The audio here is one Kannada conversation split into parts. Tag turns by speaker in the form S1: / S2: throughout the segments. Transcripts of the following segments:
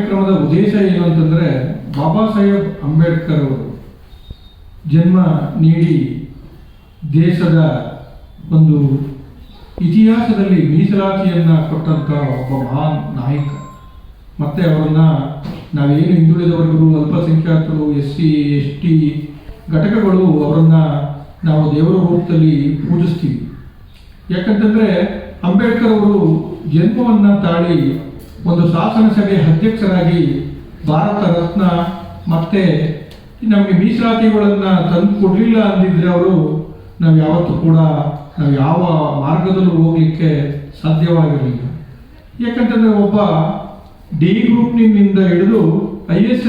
S1: ಕಾರ್ಯಕ್ರಮದ ಉದ್ದೇಶ ಏನು ಅಂತಂದರೆ ಬಾಬಾ ಸಾಹೇಬ್ ಅಂಬೇಡ್ಕರ್ ಅವರು ಜನ್ಮ ನೀಡಿ ದೇಶದ ಒಂದು ಇತಿಹಾಸದಲ್ಲಿ ಮೀಸಲಾತಿಯನ್ನು ಕೊಟ್ಟಂಥ ಒಬ್ಬ ಮಹಾನ್ ನಾಯಕ. ಮತ್ತು ಅವರನ್ನು ನಾವೇನು ಹಿಂದುಳಿದ ವರ್ಗಗಳು ಅಲ್ಪಸಂಖ್ಯಾತರು ಎಸ್ ಸಿ ಎಸ್ ಟಿ ಘಟಕಗಳು, ಅವರನ್ನು ನಾವು ದೇವರ ರೂಪದಲ್ಲಿ ಪೂಜಿಸ್ತೀವಿ. ಯಾಕಂತಂದರೆ ಅಂಬೇಡ್ಕರ್ ಅವರು ಜನ್ಮವನ್ನು ತಾಳಿ ಒಂದು ಶಾಸನ ಸಭೆ ಅಧ್ಯಕ್ಷರಾಗಿ ಭಾರತ ರತ್ನ ಮತ್ತೆ ನಮಗೆ ಮೀಸಲಾತಿಗಳನ್ನು ತಂದು ಕೊಡಲಿಲ್ಲ ಅಂದಿದ್ರೆ ಅವರು ನಾವು ಯಾವತ್ತೂ ಕೂಡ ನಾವು ಯಾವ ಮಾರ್ಗದಲ್ಲೂ ಹೋಗಲಿಕ್ಕೆ ಸಾಧ್ಯವಾಗಿರಲಿಲ್ಲ. ಯಾಕಂತಂದರೆ ಒಬ್ಬ ಡಿ ಗ್ರೂಪ್ನಿಂದ ಹಿಡಿದು I S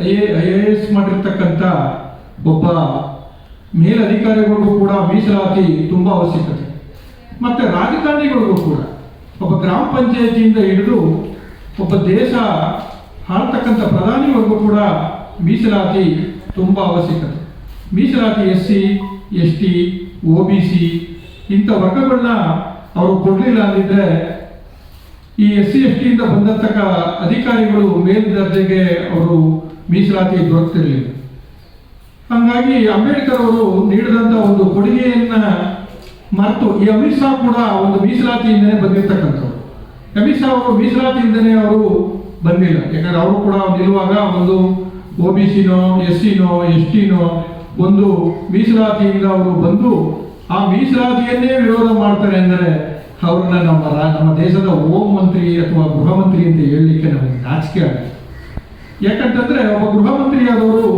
S1: I I A S ಮಾಡಿರ್ತಕ್ಕಂಥ ಒಬ್ಬ ಮೇಲಧಿಕಾರಿಗಳಿಗೂ ಕೂಡ ಮೀಸಲಾತಿ ತುಂಬ ಅವಶ್ಯಕತೆ. ಮತ್ತು ರಾಜಕಾರಣಿಗಳಿಗೂ ಕೂಡ. ಒಬ್ಬ ಗ್ರಾಮ ಪಂಚಾಯತಿಯಿಂದ ಹಿಡಿದು ಒಬ್ಬ ದೇಶ ಆಳ್ತಕ್ಕಂಥ ಪ್ರಧಾನಿವರೆಗೂ ಕೂಡ ಮೀಸಲಾತಿ ತುಂಬ ಅವಶ್ಯಕತೆ. ಮೀಸಲಾತಿ S C, S T O B C ಇಂಥ ವರ್ಗಗಳನ್ನ ಅವರು ಕೊಡಲಿಲ್ಲ ಅಂದಿದ್ರೆ ಈ ಎಸ್ ಸಿ, ಎಸ್ ಟಿಯಿಂದ ಬಂದಂತಕ್ಕ ಅಧಿಕಾರಿಗಳು ಮೇಲ್ದರ್ಜೆಗೆ ಅವರು ಮೀಸಲಾತಿ ದೊರಕ್ತಿರಲಿಲ್ಲ. ಹಾಗಾಗಿ ಅಂಬೇಡ್ಕರ್ ಅವರು ನೀಡಿದಂಥ ಒಂದು ಕೊಡುಗೆಯನ್ನ ಮರೆತು ಈ ಅಮಿತ್ ಶಾ ಕೂಡ ಒಂದು ಮೀಸಲಾತಿಯಿಂದನೇ ಬಂದಿರತಕ್ಕಂಥವ್ರು. ಶಾ ಅವರು ಮೀಸಲಾತಿಯಿಂದನೇ ಅವರು ಬಂದಿಲ್ಲ. ಯಾಕಂದ್ರೆ ಅವರು ಕೂಡ ನಿಲ್ಲುವಾಗ ಒಂದು ಒ ಬಿ ಸಿನೋ ಎಸ್ ಸಿನೋ ಎಸ್ ಟಿನೋ ಒಂದು ಮೀಸಲಾತಿಯಿಂದ ಅವರು ಬಂದು ಆ ಮೀಸಲಾತಿಯನ್ನೇ ವಿರೋಧ ಮಾಡ್ತಾರೆ ಅಂದರೆ ಅವ್ರನ್ನ ನಮ್ಮ ನಮ್ಮ ದೇಶದ ಹೋಮ್ ಮಂತ್ರಿ ಅಥವಾ ಗೃಹ ಮಂತ್ರಿ ಅಂತ ಹೇಳಲಿಕ್ಕೆ ನಮಗೆ ನಾಚಿಕೆ ಆಗುತ್ತೆ. ಯಾಕಂತಂದರೆ ಒಬ್ಬ ಗೃಹ ಮಂತ್ರಿಯಾದವರು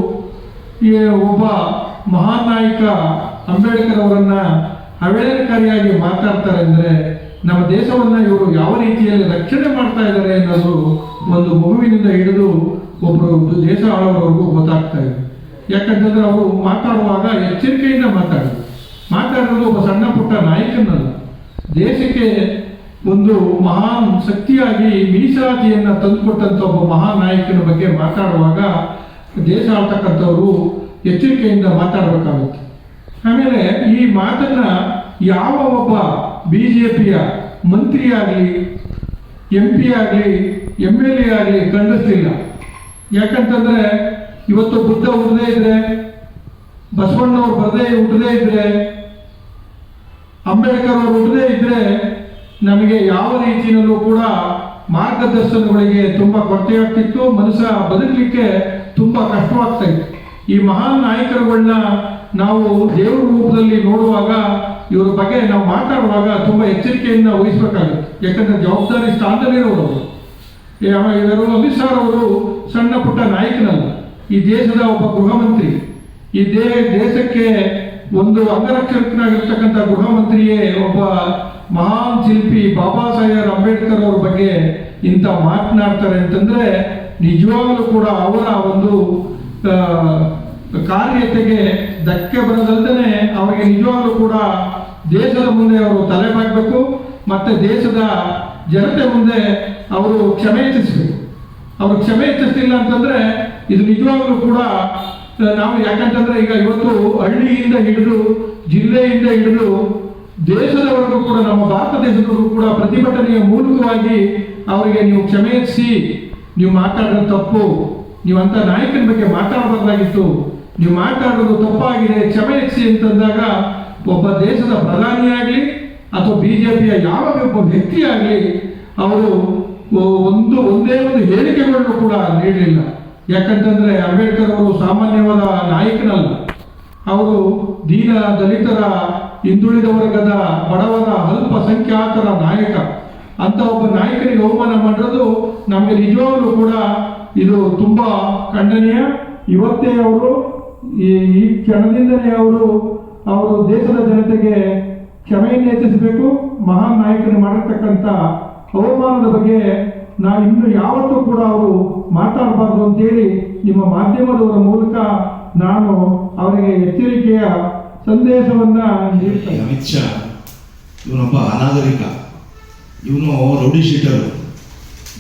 S1: ಒಬ್ಬ ಮಹಾನ್ ನಾಯಕ ಅಂಬೇಡ್ಕರ್ ಅವರನ್ನ ಅವೇಳನಕಾರಿಯಾಗಿ ಮಾತಾಡ್ತಾರೆ ಅಂದ್ರೆ ನಮ್ಮ ದೇಶವನ್ನ ಇವರು ಯಾವ ರೀತಿಯಲ್ಲಿ ರಕ್ಷಣೆ ಮಾಡ್ತಾ ಇದ್ದಾರೆ ಅನ್ನೋದು ಒಂದು ಮಗುವಿನಿಂದ ಹಿಡಿದು ಒಬ್ಬರು ದೇಶ ಆಳೋವರೆಗೂ ಗೊತ್ತಾಗ್ತಾ ಇದೆ. ಯಾಕಂತಂದ್ರೆ ಅವರು ಮಾತಾಡುವಾಗ ಎಚ್ಚರಿಕೆಯಿಂದ ಮಾತಾಡೋದು ಮಾತಾಡೋದು ಒಬ್ಬ ಸಣ್ಣ ಪುಟ್ಟ ನಾಯಕನಲ್ಲ. ದೇಶಕ್ಕೆ ಒಂದು ಮಹಾನ್ ಶಕ್ತಿಯಾಗಿ ಮೀಸಲಾತಿಯನ್ನು ತಂದುಕೊಟ್ಟಂಥ ಒಬ್ಬ ಮಹಾನ್ ನಾಯಕನ ಬಗ್ಗೆ ಮಾತಾಡುವಾಗ ದೇಶ ಆಳ್ತಕ್ಕಂಥವರು ಎಚ್ಚರಿಕೆಯಿಂದ ಮಾತಾಡಬೇಕಾಗುತ್ತೆ. ಆಮೇಲೆ ಈ ಮಾತನ್ನ ಯಾವ ಒಬ್ಬ ಬಿ ಜೆ ಪಿಯ ಮಂತ್ರಿ ಆಗಲಿ ಎಂ ಪಿ ಆಗಲಿ ಎಂ ಎಲ್ ಎ ಆಗಲಿ ಖಂಡಿಸ್ತಿಲ್ಲ ಯಾಕಂತಂದ್ರೆ ಇವತ್ತು ಬುದ್ಧ ಹುಟ್ಟದೇ ಇದ್ರೆ, ಬಸವಣ್ಣವ್ರು ಬರದೇ ಹುಟ್ಟದೇ ಇದ್ರೆ, ಅಂಬೇಡ್ಕರ್ ಅವರು ಹುಟ್ಟದೇ ಇದ್ರೆ ನಮಗೆ ಯಾವ ರೀತಿಯಲ್ಲೂ ಕೂಡ ಮಾರ್ಗದರ್ಶನಗಳಿಗೆ ತುಂಬ ಕೊರತೆಯಾಗ್ತಿತ್ತು ಮನುಷ್ಯ ಬದುಕಲಿಕ್ಕೆ ತುಂಬ ಕಷ್ಟವಾಗ್ತಾ ಇತ್ತು. ಈ ಮಹಾನ್ ನಾಯಕರುಗಳನ್ನ ನಾವು ದೇವರ ರೂಪದಲ್ಲಿ ನೋಡುವಾಗ ಇವರ ಬಗ್ಗೆ ನಾವು ಮಾತಾಡುವಾಗ ತುಂಬ ಎಚ್ಚರಿಕೆಯಿಂದ ವಹಿಸ್ಬೇಕಾಗುತ್ತೆ. ಯಾಕಂದ್ರೆ ಜವಾಬ್ದಾರಿ ಸ್ಥಾನದಲ್ಲಿರೋರು ಇರುವವರು ಯಾವ- ಇವರು ಅಮಿತ್ ಶಾ ಅವರು ಸಣ್ಣ ಪುಟ್ಟ ನಾಯಕನಲ್ಲ. ಈ ದೇಶದ ಒಬ್ಬ ಗೃಹ ಮಂತ್ರಿ ಈ ದೇ, ದೇಶಕ್ಕೆ ಒಂದು ಅಂಗರಕ್ಷಕನಾಗಿರ್ತಕ್ಕಂಥ ಗೃಹ ಮಂತ್ರಿಯೇ ಒಬ್ಬ ಮಹಾನ್ ಶಿಲ್ಪಿ ಬಾಬಾ ಸಾಹೇಬ್ ಅಂಬೇಡ್ಕರ್ ಅವ್ರ ಬಗ್ಗೆ ಇಂಥ ಮಾತನಾಡ್ತಾರೆ ಅಂತಂದ್ರೆ ನಿಜವಾಗಲೂ ಕೂಡ ಅವರ ಒಂದು ಕಾರ್ಯತೆಗೆ ಧಕ್ಕೆ ಬರದಂತೆ ಅವರಿಗೆ ನಿಜವಾಗಲೂ ಕೂಡ ದೇಶದ ಮುಂದೆ ಅವರು ತಲೆ ಬಾಗಬೇಕು ಮತ್ತೆ ದೇಶದ ಜನತೆ ಮುಂದೆ ಅವರು ಕ್ಷಮೆ ಹೆಚ್ಚಿಸಬೇಕು ಅವರು ಕ್ಷಮೆ ಹೆಚ್ಚಿಸ್ತಿಲ್ಲ ಅಂತಂದ್ರೆ ಇದು ನಿಜವಾಗ್ಲೂ ಕೂಡ ನಾವು ಯಾಕಂತಂದ್ರೆ ಈಗ ಇವತ್ತು ಹಳ್ಳಿಯಿಂದ ಹಿಡಿದು ಜಿಲ್ಲೆಯಿಂದ ಹಿಡಿದು ದೇಶದವರೆಗೂ ಕೂಡ, ನಮ್ಮ ಭಾರತ ದೇಶದವರೆಗೂ ಕೂಡ ಪ್ರತಿಭಟನೆಯ ಮೂಲಕವಾಗಿ ಅವರಿಗೆ ನೀವು ಕ್ಷಮೆ ಹೆಚ್ಚಿಸಿ ನೀವು ಮಾತಾಡೋದು ತಪ್ಪು ನೀವು ಅಂತ ನಾಯಕನ ಬಗ್ಗೆ ಮಾತಾಡಬಾರ್ದಾಗಿತ್ತು. ನೀವು ಮಾತಾಡೋದು ತಪ್ಪಾಗಿದೆ, ಕ್ಷಮೆ ಅಂತಂದಾಗ ಒಬ್ಬ ದೇಶದ ಪ್ರಧಾನಿಯಾಗಲಿ ಅಥವಾ ಬಿ ಜೆ ಪಿಯ ಯಾವ ಒಬ್ಬ ವ್ಯಕ್ತಿ ಆಗಲಿ, ಅವರು ಒಂದು, ಒಂದೇ ಒಂದು ಹೇಳಿಕೆಗಳನ್ನು ಕೂಡ ನೀಡಲಿಲ್ಲ. ಯಾಕಂತಂದ್ರೆ ಅಂಬೇಡ್ಕರ್ ಅವರು ಸಾಮಾನ್ಯವಾದ ನಾಯಕನಲ್ಲ. ಅವರು ದೀನ ದಲಿತರ, ಹಿಂದುಳಿದ ವರ್ಗದ ಬಡವರ ಅಲ್ಪಸಂಖ್ಯಾತರ ನಾಯಕ. ಅಂತ ಒಬ್ಬ ನಾಯಕನಿಗೆ ಅವಮಾನ ಮಾಡಿರೋದು ನಮಗೆ ನಿಜವಾಗಲೂ ಕೂಡ ಇದು ತುಂಬಾ ಖಂಡನೀಯ. ಇವತ್ತೇ ಅವರು ಈ ಈ ಕ್ಷಣದಿಂದಲೇ ಅವರು ಅವರು ದೇಶದ ಜನತೆಗೆ ಕ್ಷಮೆಯನ್ನು ಹೆಚ್ಚಿಸಬೇಕು ಮಹಾನ್ ನಾಯಕರು ಮಾಡಿರ್ತಕ್ಕಂಥ ಅವಮಾನದ ಬಗ್ಗೆ ನಾವು ಇನ್ನು ಯಾವತ್ತೂ ಕೂಡ ಅವರು ಮಾತಾಡಬಾರ್ದು ಅಂತೇಳಿ ನಿಮ್ಮ ಮಾಧ್ಯಮದವರ ಮೂಲಕ ನಾನು ಅವರಿಗೆ ಎಚ್ಚರಿಕೆಯ ಸಂದೇಶವನ್ನ ನೀಡ್ತೇನೆ.
S2: ಅಮಿತ್ ಶಾ, ಇವನೊಬ್ಬ ಅನಾಗರಿಕ. ಇವನು ರೌಡಿ ಶೀಟರು.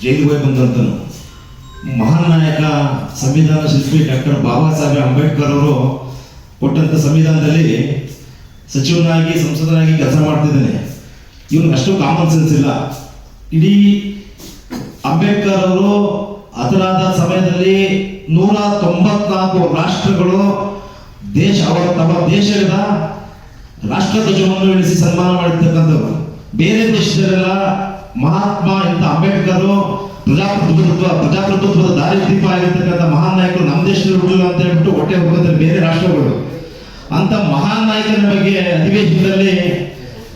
S2: ಜೈಲಿಗೆ ಬಂದಂತನು. ಮಹಾನ್ ನಾಯಕ ಸಂವಿಧಾನ ಶಿಲ್ಪಿ ಡಾಕ್ಟರ್ ಬಾಬಾ ಸಾಹೇಬ್ ಅಂಬೇಡ್ಕರ್ ಅವರು ಕೊಟ್ಟಂತ ಸಂವಿಧಾನದಲ್ಲಿ ಸಚಿವನಾಗಿ, ಸಂಸದನಾಗಿ ಕೆಲಸ ಮಾಡ್ತಿದ್ದೇನೆ. ಇವನಿಗೆ ಅಷ್ಟು ಕಾಮನ್ ಸೆನ್ಸ್ ಇಲ್ಲ. ಇಡೀ ಅಂಬೇಡ್ಕರ್ ಅವರು ಅದರಾದ ಸಮಯದಲ್ಲಿ ನೂರ ತೊಂಬತ್ನಾಲ್ಕು ರಾಷ್ಟ್ರಗಳು ದೇಶ, ಅವರ ತಮ್ಮ ದೇಶದ ರಾಷ್ಟ್ರ ಧ್ವಜವನ್ನು ಇಳಿಸಿ ಸನ್ಮಾನ ಮಾಡಿರ್ತಕ್ಕಂಥವ್ರು. ಬೇರೆ ದೇಶದಲ್ಲೆಲ್ಲ ಮಹಾತ್ಮ ಇಂಥ ಅಂಬೇಡ್ಕರ್ ಪ್ರಜಾಪ್ರಭುತ್ವ ಪ್ರಜಾಪ್ರಭುತ್ವದ ದಾರಿ ದೀಪ ಆಗಿರ್ತಕ್ಕಂಥ ಮಹಾನ್ ನಾಯಕರು ನಮ್ಮ ದೇಶದಲ್ಲಿ ಹುಡುಗರು ಅಂತ ಹೇಳ್ಬಿಟ್ಟು ಹೊಟ್ಟೆ ಹೋಗೋದ್ರೆ ಬೇರೆ ರಾಷ್ಟ್ರಗಳು. ಅಂತ ಮಹಾನ್ ನಾಯಕನ ಬಗ್ಗೆ ಅಧಿವೇಶನದಲ್ಲಿ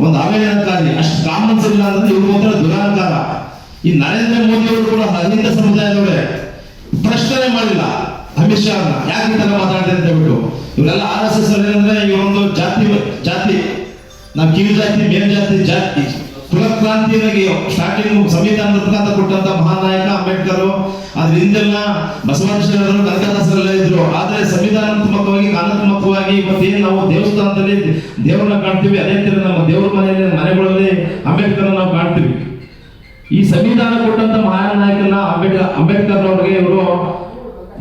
S2: ಒಂದು ಆವೇದನಕಾರಿ ಅಷ್ಟು ಕಾಮನ್ಸ್ ಇಲ್ಲ ಅಂದ್ರೆ ಇವ್ರು ಮಾತ್ರ ದುರಾಂಕಾರ ಈ ನರೇಂದ್ರ ಮೋದಿ ಅವರು ಕೂಡ ಹಿಂದ ಸಮುದಾಯದವರೇ. ಪ್ರಶ್ನೆ ಮಾಡಿಲ್ಲ ಅಮಿತ್ ಶಾ ಯಾಕೆ ತರ ಮಾತಾಡಿದೆ ಅಂತ ಹೇಳ್ಬಿಟ್ಟು. ಇವರೆಲ್ಲ ಆರ್ ಎಸ್ ಎಸ್ ಅಂದ್ರೆ ಇವರೊಂದು ಜಾತಿ ಜಾತಿ. ನಾವು ಕಿವಿ ಜಾತಿ, ಮೇಲ್ ಜಾತಿ ಜಾತಿ. ಕುಲಕ್ರಾಂತಿಯಾಗಿ ಸ್ಟಾರ್ಟಿಂಗ್ ಸಂವಿಧಾನದ ಮುಖಾಂತರ ಕೊಟ್ಟಂತ ಮಹಾನ್ ನಾಯಕ ಅಂಬೇಡ್ಕರ್. ಅದ್ರ ಹಿಂದೆಲ್ಲ ಬಸವರಾಜರು ಕನಕದಾಸರೆಲ್ಲ ಇದ್ರು. ಆದ್ರೆ ಸಂವಿಧಾನಾತ್ಮಕವಾಗಿ, ಕಾನೂನಾತ್ಮಕವಾಗಿ ಇವತ್ತೇನು ನಾವು ದೇವಸ್ಥಾನದಲ್ಲಿ ದೇವರನ್ನ ಕಾಣ್ತೀವಿ, ಅದೇ ತರ ನಮ್ಮ ದೇವರ ಮನೆಯಲ್ಲಿ, ಮನೆಗಳಲ್ಲಿ ಅಂಬೇಡ್ಕರ್ ನಾವು ಕಾಣ್ತೀವಿ. ಈ ಸಂವಿಧಾನ ಕೊಟ್ಟಂತ ಮಹಾನ್ ನಾಯಕನ ಅಂಬೇಡ್ಕರ್ ಅಂಬೇಡ್ಕರ್ ಅವ್ರಿಗೆ ಇವರು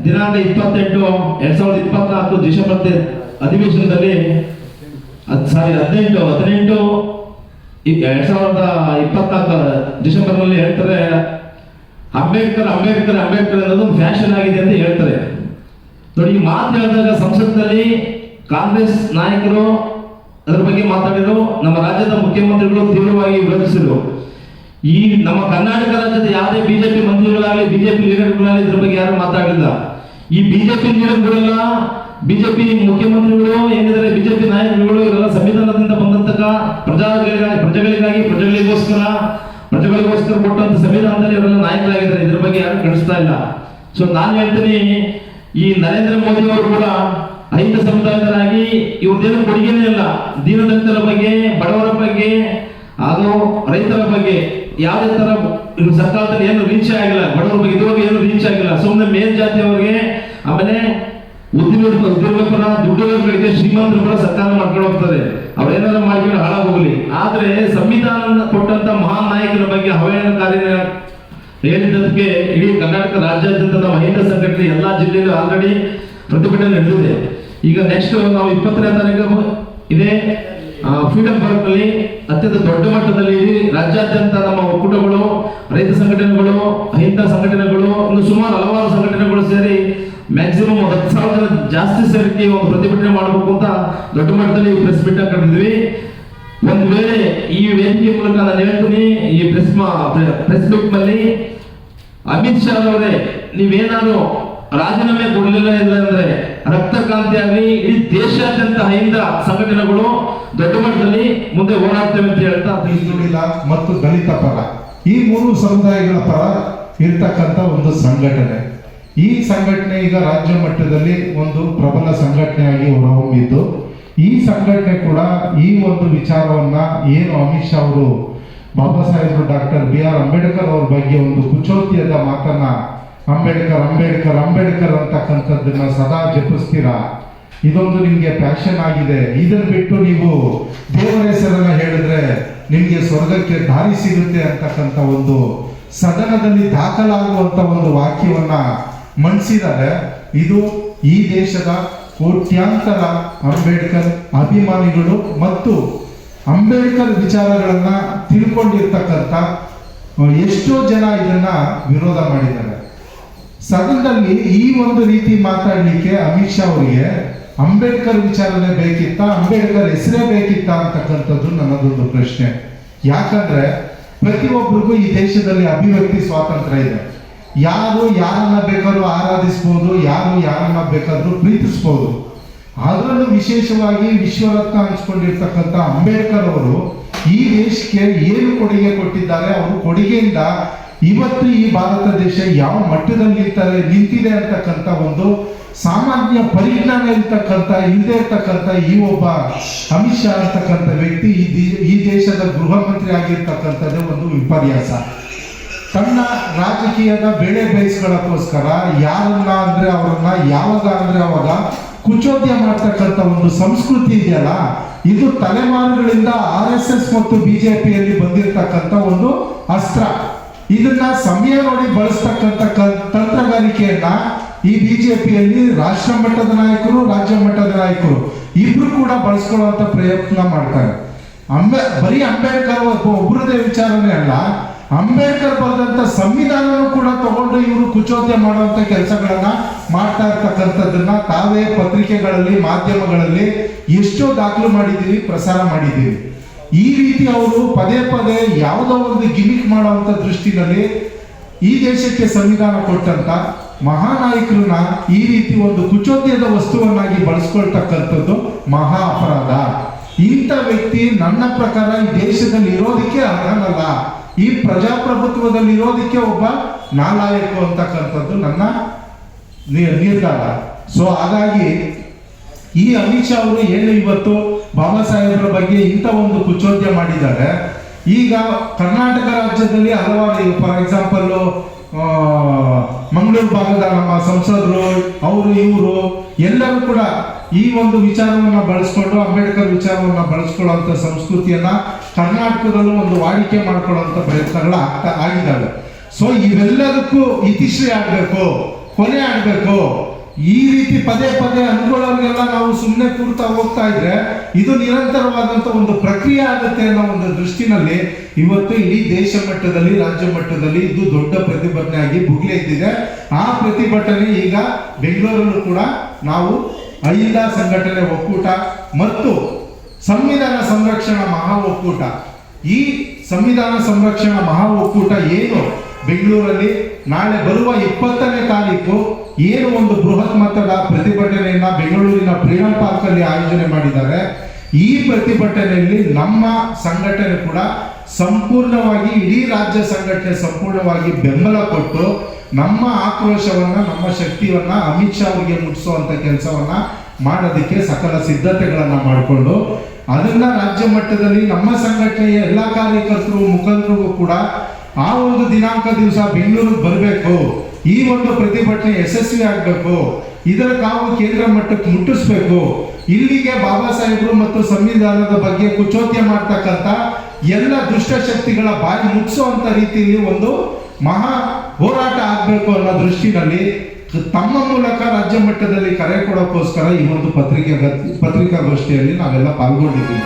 S2: ದಿನಾಂಕ ಇಪ್ಪತ್ತೆಂಟು, ಎರಡ್ ಸಾವಿರದ ಇಪ್ಪತ್ನಾಲ್ಕು ಡಿಸೆಂಬರ್ ಅಧಿವೇಶನದಲ್ಲಿ ಹತ್ತು ಸಾರಿ ಹದಿನೆಂಟು ಹದಿನೆಂಟು ಎರಡ್ ಸಾವಿರದ ಇಪ್ಪತ್ನಾಲ್ಕರ ಡಿಸೆಂಬರ್ನಲ್ಲಿ ಹೇಳ್ತಾರೆ, ಅಂಬೇಡ್ಕರ್ ಅಂಬೇಡ್ಕರ್ ಅಂಬೇಡ್ಕರ್ ಅನ್ನೋದು ಫ್ಯಾಷನ್ ಆಗಿದೆ ಅಂತ ಹೇಳ್ತಾರೆ. ನೋಡಿ, ಈ ಮಾತು ಹೇಳಿದಾಗ ಸಂಸತ್ನಲ್ಲಿ ಕಾಂಗ್ರೆಸ್ ನಾಯಕರು ಅದರ ಬಗ್ಗೆ ಮಾತಾಡಿದ್ರು, ನಮ್ಮ ರಾಜ್ಯದ ಮುಖ್ಯಮಂತ್ರಿಗಳು ತೀವ್ರವಾಗಿ ವಿರೋಧಿಸಿದ್ರು. ಈ ನಮ್ಮ ಕರ್ನಾಟಕ ರಾಜ್ಯದ ಯಾವುದೇ ಬಿಜೆಪಿ ಮಂತ್ರಿಗಳಾಗಲಿ, ಬಿಜೆಪಿ ಲೀಡರ್ಗಳಾಗಲಿ ಇದ್ರ ಬಗ್ಗೆ ಯಾರು ಮಾತಾಡಲಿಲ್ಲ. ಈ ಬಿಜೆಪಿ ಲೀಡರ್ಗಳೆಲ್ಲ ಬಿಜೆಪಿ ಮುಖ್ಯಮಂತ್ರಿಗಳು ಏನಿದ್ದಾರೆ? ಬಿಜೆಪಿ ನಾಯಕರುಗಳು ಇವರೆಲ್ಲ ಸಂವಿಧಾನದಿಂದ ಬಂದಂತಕ ಪ್ರಜಾಗಳಿಗಾಗಿ ಪ್ರಜೆಗಳಿಗಾಗಿ ಪ್ರಜೆಗಳಿಗೋಸ್ಕರ ಪ್ರಜೆಗಳಿಗೋಸ್ಕರ ಕೊಟ್ಟಂತ ಸಂವಿಧಾನದಲ್ಲಿ ಇವರೆಲ್ಲ ನಾಯಕರಾಗಿದ್ದಾರೆ. ಇದ್ರ ಬಗ್ಗೆ ಯಾರು ಕಳಿಸ್ತಾ ಇಲ್ಲ. ಸೊ ನಾನು ಹೇಳ್ತೀನಿ, ಈ ನರೇಂದ್ರ ಮೋದಿ ಅವರು ಕೂಡ ರೈತ ಸಮುದಾಯದರಾಗಿ ಇವ್ರದ್ದೇನು ಕೊಡುಗೆನೇ ಇಲ್ಲ. ದೀನದಲಿತರ ಬಗ್ಗೆ, ಬಡವರ ಬಗ್ಗೆ ಹಾಗೂ ರೈತರ ಬಗ್ಗೆ ಯಾವುದೇ ತರ ಸರ್ಕಾರದಲ್ಲಿ ಏನು ರೀಚ್ ಆಗಿಲ್ಲ, ಬಡವರ ಬಗ್ಗೆ ಇದುವರೆಗೂ ಏನು ರೀಚ್ ಆಗಿಲ್ಲ. ಸುಮ್ಮನೆ ಮೇಲ್ಜಾತಿಯವರಿಗೆ ಆಮೇಲೆ ಉದ್ಯೋಗ ಉದ್ಯೋಗಪರ ದುಡ್ಡುಗಳಿಗೆ ಶ್ರೀಮಂತರು ಕೂಡ ಸರ್ಕಾರ ಮಾಡ್ಕೊಂಡು ಹೋಗ್ತಾರೆ. ಅವ್ರೇನಾದ್ರು ಮಾಡ್ಕೊಂಡು ಹಾಳಾಗೋಗ್ಲಿ. ಆದ್ರೆ ಸಂವಿಧಾನ ಕೊಟ್ಟಂತ ಮಹಾನ್ ನಾಯಕರ ಬಗ್ಗೆ ಅವಹೇಳನಕಾರಿ ಹೇಳಿದ್ದಕ್ಕೆ ಇಡೀ ಕರ್ನಾಟಕ ರಾಜ್ಯಾದ್ಯಂತ ಅಹಿಂದ ಸಂಘಟನೆ ಎಲ್ಲಾ ಜಿಲ್ಲೆಯಲ್ಲೂ ಆಲ್ರೆಡಿ ಪ್ರತಿಭಟನೆ ನಡೆದಿದೆ. ಈಗ ನೆಕ್ಸ್ಟ್ ನಾವು ಇಪ್ಪತ್ತನೇ ತಾರೀಕು ಇದೇ. ಫ್ರೀಡಂ ಪಾರ್ಕ್ನಲ್ಲಿ ಅತ್ಯಂತ ದೊಡ್ಡ ಮಟ್ಟದಲ್ಲಿ ರಾಜ್ಯಾದ್ಯಂತ ನಮ್ಮ ಒಕ್ಕೂಟಗಳು, ರೈತ ಸಂಘಟನೆಗಳು ಅಹಿಂದ ಸಂಘಟನೆಗಳು, ಇನ್ನು ಸುಮಾರು ಹಲವಾರು ಸಂಘಟನೆಗಳು ಸೇರಿ ಮ್ಯಾಕ್ಸಿಮಮ್ ಹತ್ತು ಸಾವಿರ ಜನ ಜಾಸ್ತಿ ಸೇರಿಕೆ ಪ್ರತಿಭಟನೆ ಮಾಡಬೇಕು ಅಂತ ದೊಡ್ಡ ಮಟ್ಟದಲ್ಲಿ ಪ್ರೆಸ್ ಮೀಟ್ ಕರೆದಿದ್ವಿ ಒಂದು ವೇಳೆ ಈ ವೇದಿಕೆ ಮೂಲಕ ನಾನು ಹೇಳ್ತೀನಿ, ಈ ಪ್ರೆಸ್ ಪ್ರೆಸ್ ಮೀಟ್ನಲ್ಲಿ ಅಮಿತ್ ಶಾ ಅವರೇ ನೀವೇನಾದ್ರು ರಾಜೀನಾಮೆ ಕೊಡಲಿಲ್ಲ ಇಲ್ಲ ಅಂದ್ರೆ ರಕ್ತ ಕ್ರಾಂತಿ ಆಗಲಿ, ಇಡೀ ದೇಶಾದ್ಯಂತ ಅಹಿಂದ ಸಂಘಟನೆಗಳು ದೊಡ್ಡ ಮಟ್ಟದಲ್ಲಿ ಮುಂದೆ ಹೋರಾಡ್ತೇವೆ ಅಂತ ಹೇಳ್ತಾ
S3: ಹಿಂದುಳಿದ ಮತ್ತು ದಲಿತ ಪರ. ಈ ಮೂರು ಸಮುದಾಯಗಳ ಪರ ಇರ್ತಕ್ಕಂಥ ಒಂದು ಸಂಘಟನೆ. ಈ ಸಂಘಟನೆ ಈಗ ರಾಜ್ಯ ಮಟ್ಟದಲ್ಲಿ ಒಂದು ಪ್ರಬಲ ಸಂಘಟನೆಯಾಗಿ ಹೊರಹೊಮ್ಮಿದ್ದು, ಈ ಸಂಘಟನೆ ಕೂಡ ಈ ಒಂದು ವಿಚಾರವನ್ನ ಏನು ಅಮಿತ್ ಶಾ ಅವರು Baba Saheb doctor B R Ambedkar ಅವ್ರ ಬಗ್ಗೆ ಒಂದು ಕುಚೋತಿಯದ ಮಾತನ್ನ ಅಂಬೇಡ್ಕರ್ ಅಂಬೇಡ್ಕರ್ ಅಂಬೇಡ್ಕರ್ ಅಂತಕ್ಕಂಥದ್ದನ್ನ ಸದಾ ಜಪಿಸ್ತೀರಾ? ಇದೊಂದು ನಿಮ್ಗೆ ಪ್ಯಾಷನ್ ಆಗಿದೆ. ಇದನ್ನ ಬಿಟ್ಟು ನೀವು ದೇವರ ಹೆಸರನ್ನ ಹೇಳಿದ್ರೆ ನಿಮ್ಗೆ ಸ್ವರ್ಗಕ್ಕೆ ದಾರಿ ಸಿಗುತ್ತೆ ಅಂತಕ್ಕಂಥ ಒಂದು ಸದನದಲ್ಲಿ ದಾಖಲಾಗುವಂತ ಒಂದು ವಾಕ್ಯವನ್ನ ಮಂಡಿಸಿದ್ದಾರೆ ಇದು ಈ ದೇಶದ ಕೋಟ್ಯಾಂತರ ಅಂಬೇಡ್ಕರ್ ಅಭಿಮಾನಿಗಳು ಮತ್ತು ಅಂಬೇಡ್ಕರ್ ವಿಚಾರಗಳನ್ನ ತಿಳ್ಕೊಂಡಿರ್ತಕ್ಕಂಥ ಎಷ್ಟೋ ಜನ ಇದನ್ನ ವಿರೋಧ ಮಾಡಿದ್ದಾರೆ. ಸದನದಲ್ಲಿ ಈ ಒಂದು ರೀತಿ ಮಾತಾಡಲಿಕ್ಕೆ ಅಮಿತ್ ಶಾ ಅವರಿಗೆ ಅಂಬೇಡ್ಕರ್ ವಿಚಾರನೆ ಬೇಕಿತ್ತ, ಅಂಬೇಡ್ಕರ್ ಹೆಸರೇ ಬೇಕಿತ್ತ ಅಂತಕ್ಕಂಥದ್ದು ನನ್ನದೊಂದು ಪ್ರಶ್ನೆ. ಯಾಕಂದ್ರೆ ಪ್ರತಿಯೊಬ್ಬರಿಗೂ ಈ ದೇಶದಲ್ಲಿ ಅಭಿವ್ಯಕ್ತಿ ಸ್ವಾತಂತ್ರ್ಯ ಇದೆ. ಯಾರು ಯಾರನ್ನ ಬೇಕಾದ್ರೂ ಆರಾಧಿಸ್ಬೋದು, ಯಾರು ಯಾರನ್ನ ಬೇಕಾದ್ರೂ ಪ್ರೀತಿಸ್ಬೋದು. ಅದರಲ್ಲೂ ವಿಶೇಷವಾಗಿ ವಿಶ್ವರತ್ನ ಹಂಚ್ಕೊಂಡಿರ್ತಕ್ಕಂಥ ಅಂಬೇಡ್ಕರ್ ಅವರು ಈ ದೇಶಕ್ಕೆ ಏನು ಕೊಡುಗೆ ಕೊಟ್ಟಿದ್ದಾರೆ, ಅವರು ಕೊಡುಗೆಯಿಂದ ಇವತ್ತು ಈ ಭಾರತ ದೇಶ ಯಾವ ಮಟ್ಟದಲ್ಲಿ ನಿಂತಿದೆ ಅಂತಕ್ಕಂಥ ಒಂದು ಸಾಮಾನ್ಯ ಪರಿಜ್ಞಾನ ಇರ್ತಕ್ಕಂಥ ಇಲ್ಲದೆ ಇರ್ತಕ್ಕಂಥ ಈ ಒಬ್ಬ ಅಮಿತ್ ಶಾ ಅಂತಕ್ಕಂಥ ವ್ಯಕ್ತಿ ಈ ದೇಶದ ಗೃಹ ಮಂತ್ರಿ ಆಗಿರ್ತಕ್ಕಂಥದ್ದೇ ಒಂದು ವಿಪರ್ಯಾಸ. ತನ್ನ ರಾಜಕೀಯದ ಬೆಳೆ ಬೇಯಿಸ್ಕೊಳ್ಳೋಕ್ಕೋಸ್ಕರ ಯಾರನ್ನ ಅಂದ್ರೆ ಅವರನ್ನ, ಯಾವಾಗ ಅಂದ್ರೆ ಅವಾಗ ಕುಚೋದ್ಯ ಮಾಡ್ತಕ್ಕಂಥ ಒಂದು ಸಂಸ್ಕೃತಿ ಇದೆಯಲ್ಲ, ಇದು ತಲೆಮಾರುಗಳಿಂದ ಆರ್ ಎಸ್ ಎಸ್ ಮತ್ತು ಬಿಜೆಪಿಯಲ್ಲಿ ಬಂದಿರತಕ್ಕಂಥ ಒಂದು ಅಸ್ತ್ರ. ಇದನ್ನ ಸಮಯ ನೋಡಿ ಬಳಸ್ತಕ್ಕಂಥ ತಂತ್ರಗಾರಿಕೆಯನ್ನ ಈ ಬಿಜೆಪಿಯಲ್ಲಿ ರಾಷ್ಟ್ರ ಮಟ್ಟದ ನಾಯಕರು, ರಾಜ್ಯ ಮಟ್ಟದ ನಾಯಕರು ಇಬ್ರು ಕೂಡ ಬಳಸ್ಕೊಳ್ಳುವಂತ ಪ್ರಯತ್ನ ಮಾಡ್ತಾರೆ. ಅಂಬೆ, ಬರೀ ಅಂಬೇಡ್ಕರ್ ಒಬ್ಬ ಒಬ್ಬರದೇ ವಿಚಾರನೇ ಅಲ್ಲ ಅಂಬೇಡ್ಕರ್ ಬರೆದಂತ ಸಂವಿಧಾನ ಕೂಡ ತಗೊಂಡು ಇವರು ಕುಚೋದ್ಯ ಮಾಡುವಂತ ಕೆಲಸಗಳನ್ನ ಮಾಡ್ತಾ ಇರ್ತಕ್ಕಂಥದ್ದನ್ನ ತಾವೇ ಪತ್ರಿಕೆಗಳಲ್ಲಿ, ಮಾಧ್ಯಮಗಳಲ್ಲಿ ಎಷ್ಟೋ ದಾಖಲು ಮಾಡಿದ್ದೀವಿ ಪ್ರಸಾರ ಮಾಡಿದ್ದೀವಿ ಈ ರೀತಿ ಅವರು ಪದೇ ಪದೇ ಯಾವುದೋ ಒಂದು ಗಿಮಿಕ್ ಮಾಡುವಂತ ದೃಷ್ಟಿನಲ್ಲಿ ಈ ದೇಶಕ್ಕೆ ಸಂವಿಧಾನ ಕೊಟ್ಟಂತ ಮಹಾನಾಯಕರನ್ನ ಈ ರೀತಿ ಒಂದು ಕುಚೋದ್ಯದ ವಸ್ತುವನ್ನಾಗಿ ಬಳಸ್ಕೊಳ್ತಕ್ಕಂಥದ್ದು ಮಹಾ ಅಪರಾಧ. ಇಂಥ ವ್ಯಕ್ತಿ ನನ್ನ ಪ್ರಕಾರ ಈ ದೇಶದಲ್ಲಿ ಇರೋದಕ್ಕೆ ಅರ್ಹನಲ್ಲ. ಈ ಪ್ರಜಾಪ್ರಭುತ್ವದಲ್ಲಿ ಇರೋದಕ್ಕೆ ಒಬ್ಬ ನಾಲಾಯಕು ಅಂತಕ್ಕಂಥದ್ದು ನನ್ನ ನಿರ್ಧಾರ. ಸೊ ಹಾಗಾಗಿ ಈ ಅಮಿತ್ ಶಾ ಅವರು ಏನು ಇವತ್ತು ಬಾಬಾ ಸಾಹೇಬರ ಬಗ್ಗೆ ಇಂಥ ಒಂದು ಕುಚೋದ್ಯ ಮಾಡಿದ್ದಾರೆ. ಈಗ ಕರ್ನಾಟಕ ರಾಜ್ಯದಲ್ಲಿ ಹಲವಾರು, ಫಾರ್ ಎಕ್ಸಾಂಪಲ್ ಮಂಗಳೂರು ಭಾಗದ ನಮ್ಮ ಸಂಸದರು, ಅವರು, ಇವರು ಎಲ್ಲರೂ ಕೂಡ ಈ ಒಂದು ವಿಚಾರವನ್ನು ಬಳಸ್ಕೊಂಡು, ಅಂಬೇಡ್ಕರ್ ವಿಚಾರವನ್ನು ಬಳಸ್ಕೊಳ್ಳುವಂತ ಸಂಸ್ಕೃತಿಯನ್ನ ಕರ್ನಾಟಕದಲ್ಲೂ ಒಂದು ವಾಡಿಕೆ ಮಾಡ್ಕೊಳ್ಳುವಂತ ಪ್ರಯತ್ನಗಳು ಆಗ್ತಾ ಆಗಿದ್ದಾವೆ. ಸೊ ಇವೆಲ್ಲದಕ್ಕೂ ಇತಿಶ್ರೀ ಆಗಬೇಕು ಕೊನೆ ಆಗಬೇಕು. ಈ ರೀತಿ ಪದೇ ಪದೇ ಅಂದ್ಕೊಳ್ಳೋರಿಗೆಲ್ಲ ನಾವು ಸುಮ್ಮನೆ ಕೂರ್ತಾ ಹೋಗ್ತಾ ಇದ್ರೆ ಇದು ನಿರಂತರವಾದಂತ ಒಂದು ಪ್ರಕ್ರಿಯೆ ಆಗುತ್ತೆ ಅನ್ನೋ ಒಂದು ದೃಷ್ಟಿನಲ್ಲಿ ಇವತ್ತು ಇಡೀ ದೇಶ ಮಟ್ಟದಲ್ಲಿ, ರಾಜ್ಯ ಮಟ್ಟದಲ್ಲಿ ಇದು ದೊಡ್ಡ ಪ್ರತಿಭಟನೆ ಆಗಿ ಭುಗ್ಲೆ ಇದ್ದಿದೆ ಆ ಪ್ರತಿಭಟನೆ ಈಗ ಬೆಂಗಳೂರಲ್ಲೂ ಕೂಡ ನಾವು ಅಹಿಂದ ಸಂಘಟನೆ ಒಕ್ಕೂಟ ಮತ್ತು ಸಂವಿಧಾನ ಸಂರಕ್ಷಣಾ ಮಹಾ ಒಕ್ಕೂಟ. ಈ ಸಂವಿಧಾನ ಸಂರಕ್ಷಣಾ ಮಹಾ ಒಕ್ಕೂಟ ಏನು? ಬೆಂಗಳೂರಲ್ಲಿ ನಾಳೆ ಬರುವ ಇಪ್ಪತ್ತನೇ ತಾರೀಕು ಏನು ಒಂದು ಬೃಹತ್ ಮಟ್ಟದ ಪ್ರತಿಭಟನೆಯನ್ನ ಬೆಂಗಳೂರಿನ ಫ್ರೀಡಂ ಪಾರ್ಕ್ ಅಲ್ಲಿ ಆಯೋಜನೆ ಮಾಡಿದ್ದಾರೆ. ಈ ಪ್ರತಿಭಟನೆಯಲ್ಲಿ ನಮ್ಮ ಸಂಘಟನೆ ಕೂಡ ಸಂಪೂರ್ಣವಾಗಿ ಇಡೀ ರಾಜ್ಯ ಸಂಘಟನೆ ಸಂಪೂರ್ಣವಾಗಿ ಬೆಂಬಲ ಕೊಟ್ಟು ನಮ್ಮ ಆಕ್ರೋಶವನ್ನ, ನಮ್ಮ ಶಕ್ತಿಯನ್ನ ಅಮಿತ್ ಶಾ ಅವರಿಗೆ ಮುಟ್ಟಿಸುವಂಥ ಕೆಲಸವನ್ನ ಮಾಡೋದಕ್ಕೆ ಸಕಲ ಸಿದ್ಧತೆಗಳನ್ನ ಮಾಡಿಕೊಂಡು, ಅದನ್ನ ರಾಜ್ಯ ಮಟ್ಟದಲ್ಲಿ ನಮ್ಮ ಸಂಘಟನೆಯ ಎಲ್ಲ ಕಾರ್ಯಕರ್ತರು, ಮುಖಂಡರಿಗೂ ಕೂಡ ಆ ಒಂದು ದಿನಾಂಕ ದಿವಸ ಬೆಂಗಳೂರಿಗೆ ಬರಬೇಕು. ಈ ಒಂದು ಪ್ರತಿಭಟನೆ ಯಶಸ್ವಿ ಆಗಬೇಕು. ಇದರ ಕಾವು ಕೇಂದ್ರ ಮಟ್ಟಕ್ಕೆ ಮುಟ್ಟಿಸ್ಬೇಕು. ಇಲ್ಲಿಗೆ ಬಾಬಾ ಸಾಹೇಬರು ಮತ್ತು ಸಂವಿಧಾನದ ಬಗ್ಗೆ ಕುಚೋದ್ಯ ಮಾಡ್ತಕ್ಕಂಥ ಎಲ್ಲ ದುಷ್ಟಶಕ್ತಿಗಳ ಬಾಯಿ ಮುಗಿಸುವಂತ ರೀತಿಯಲ್ಲಿ ಒಂದು ಮಹಾ ಹೋರಾಟ ಆಗಬೇಕು ಅನ್ನೋ ದೃಷ್ಟಿನಲ್ಲಿ ತಮ್ಮ ಮೂಲಕ ರಾಜ್ಯ ಮಟ್ಟದಲ್ಲಿ ಕರೆ ಕೊಡೋಕ್ಕೋಸ್ಕರ ಈ ಒಂದು ಪತ್ರಿಕೆ ಪತ್ರಿಕಾಗೋಷ್ಠಿಯಲ್ಲಿ ನಾವೆಲ್ಲ ಪಾಲ್ಗೊಂಡಿದ್ದೀವಿ.